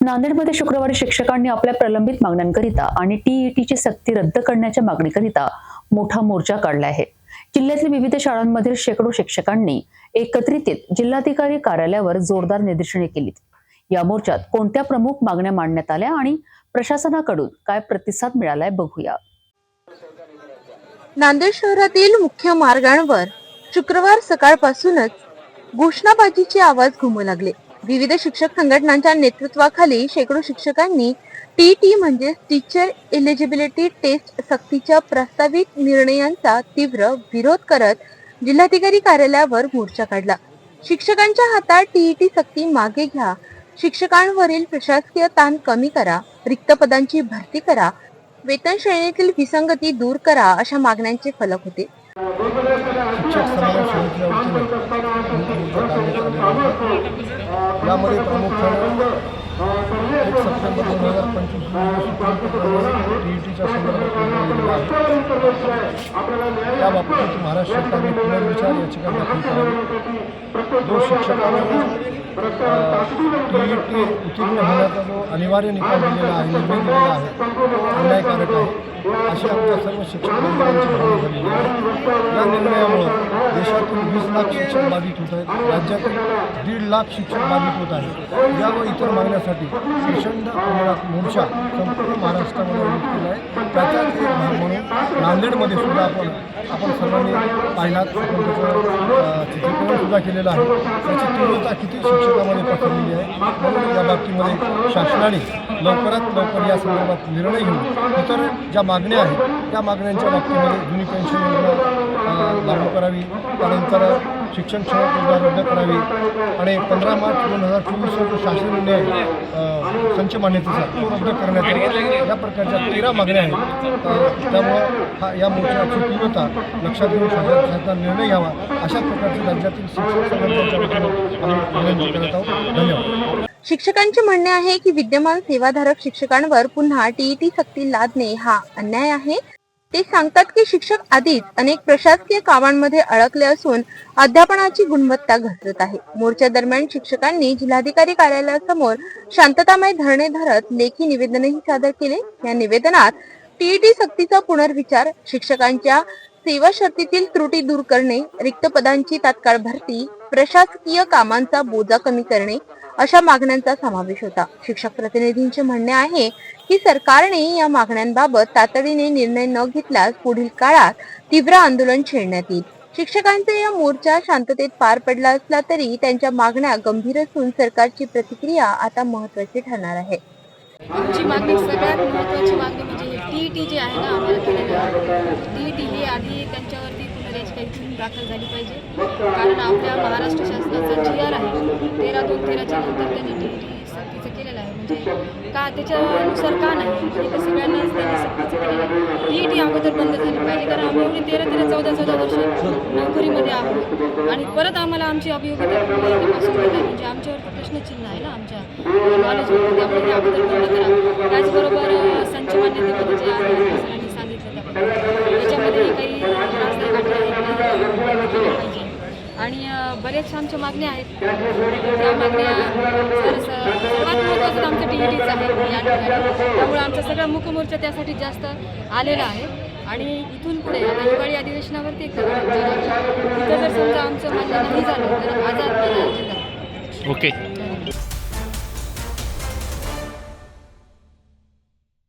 नांदेडमध्ये शुक्रवारी शिक्षकांनी आपल्या प्रलंबित मागण्यांकरिता आणि टीईटीची सक्ती रद्द करण्याच्या मागणीकरिता मोठा मोर्चा काढला आहे. जिल्ह्यातील विविध शाळांमधील शेकडो शिक्षकांनी एकत्रित येत जिल्हाधिकारी कार्यालयावर जोरदार निदर्शने केली या मोर्चात कोणत्या प्रमुख मागण्या मांडण्यात आल्या आणि प्रशासनाकडून काय प्रतिसाद मिळालाय बघूया. नांदेड शहरातील मुख्य मार्गांवर शुक्रवार सकाळपासूनच घोषणाबाजीचे आवाज घुमू लागले. विविध शिक्षक संघटनांच्या नेतृत्वाखाली शेकडो शिक्षकांनी टी टी म्हणजे टीचर एलिजिबिलिटी टेस्ट सक्तीच्या प्रस्तावित निर्णयांचा तीव्र विरोध करत जिल्हाधिकारी कार्यालयावर मोर्चा काढला. शिक्षकांच्या हातात टीईटी सक्ती मागे घ्या. शिक्षकांवरील प्रशासकीय ताण कमी करा. रिक्त पदांची भरती करा. वेतन श्रेणीतील विसंगती दूर करा अशा मागण्यांचे फलक होते. शिक्षक समाज समितीच्या वतीने. यामध्ये प्रामुख्याने एक सप्टेंबर दोन हजार पंचवीस टीईटीच्या संदर्भात महाराष्ट्र सरकारने पुनर्विचार याचिका दाखल करावी जो शिक्षकांना टीईटी उत्तीर्ण होण्याचा जो अनिवार्य निकाल दिलेला आहे निर्णय दिलेला आहे अन्यायकारक आहे अशी आमच्या सर्व शिक्षक भावना झालेली आहे. या निर्णयामुळं देशातील वीस लाख शिक्षक बाधित होत आहेत राज्यातील दीड लाख शिक्षक बाधित होत आहेत या व इतर मागण्यासाठी प्रचंड प्रमाणात मोर्चा संपूर्ण महाराष्ट्रामध्ये आयोजित केला आहे. त्याचाच एक भाग म्हणून नांदेडमध्ये सुद्धा आपण आपण सर्वांनी पाहिलात आपण त्याचं चित्रीकरण सुद्धा केलेलं आहे. त्याची तीव्रता किती शिक्षकामध्ये पसरलेली आहे म्हणून या बाबतीमध्ये शासनाने लवकरात लवकर या संदर्भात निर्णय घेऊन इतर ज्या मागण्या आहेत त्या मागण्यांच्या बाबतीमध्ये जुनी पेन्शन योजना लागू करावी. त्यानंतर शिक्षण सेवा योजना रद्द करावी. आणि पंधरा मार्च दोन हजार चोवीसचा जो शासन निर्णय संच मान्यतेचा तो रद्द करण्यात यावा या प्रकारच्या तेरा मागण्या आहेत. त्यामुळं हा या मोर्चाची तीव्रता लक्षात घेऊन शासनाचा निर्णय घ्यावा. अशा प्रकारचे राज्यातील शिक्षण संघटनांच्या वतीनं आम्ही विनंती करत आहोत. धन्यवाद. शिक्षकांचे म्हणणे आहे की विद्यमान सेवाधारक शिक्षकांवर पुन्हा टीईटी सक्ती लादणे हा अन्याय आहे. ते सांगतात की शिक्षक आधीच अनेक प्रशासकीय कामांमध्ये अडकले असून अध्यापनाची गुणवत्ता घसरत आहे. मोर्चा दरम्यान शिक्षकांनी जिल्हाधिकारी कार्यालयासमोर शांततामय धरणे धरत लेखी निवेदनही सादर केले. या निवेदनात टीईटी सक्तीचा पुनर्विचार शिक्षकांच्या सेवा शर्तीतील त्रुटी दूर करणे रिक्त पदांची तात्काळ भरती प्रशासकीय कामांचा बोजा कमी करणे अशा मागण्यांचा समावेश होता. शिक्षक प्रतिनिधींचे म्हणणे आहे की सरकारने या मागण्यांबाबत तातडीने निर्णय न घेतल्यास पुढील काळात तीव्र आंदोलन छेडण्यात येईल. शिक्षकांचा या मोर्चा शांततेत पार पडला असला तरी त्यांच्या मागण्या गंभीर असून सरकारची प्रतिक्रिया आता महत्वाची ठरणार आहे. आमची मागणी सगळ्यात महत्वाची मागणी म्हणजे टी टी आहे ना आम्हाला केलेलं टी टी आधी त्यांच्यावरती पुनरेजिकेशन दाखल झाली पाहिजे. कारण आपल्या महाराष्ट्र शासनाचा जी आर आहे. तेरा दोन तेराच्या नंतर त्यांनी टी सक्तीचं केलेलं आहे. म्हणजे का त्याच्यानुसार का नाही? म्हणजे ते सगळ्यांनाच त्यांनी सक्तीचं केलेलं आहे. टी अगोदर बंद झाली पाहिजे. कारण आम्ही एवढी तेरा तेरा चौदा चौदा वर्ष नोकरीमध्ये आहोत. आणि परत आम्हाला आमची अभियोगिता म्हणजे, म्हणजे आमच्यावरती प्रश्नचिन्ह आहे ना आमच्या. नॉलेजवरती त्यामुळे ते अगोदर बंद करा. त्याचबरोबर अ, संच मान्यतेमध्ये जे आहे सरांनी सांगितलं त्याबद्दल त्याच्यामध्ये काही त्रासदायक अटी आहेत त्या रद्द केल्या पाहिजे आणि बरेचशा आमच्या मागण्या आहेत. त्या मागण्या सर्वात महत्त्वाचं आमचं टी ई टीच आहे. या ठिकाणी त्यामुळे आमचा सगळा मुखमोर्चा त्यासाठी जास्त आलेला आहे. आणि इथून पुढे आता हिवाळी अधिवेशनावरती एक. तिथं जर समजा आमचं मान्य नाही झालं तर जिल्हा ओके.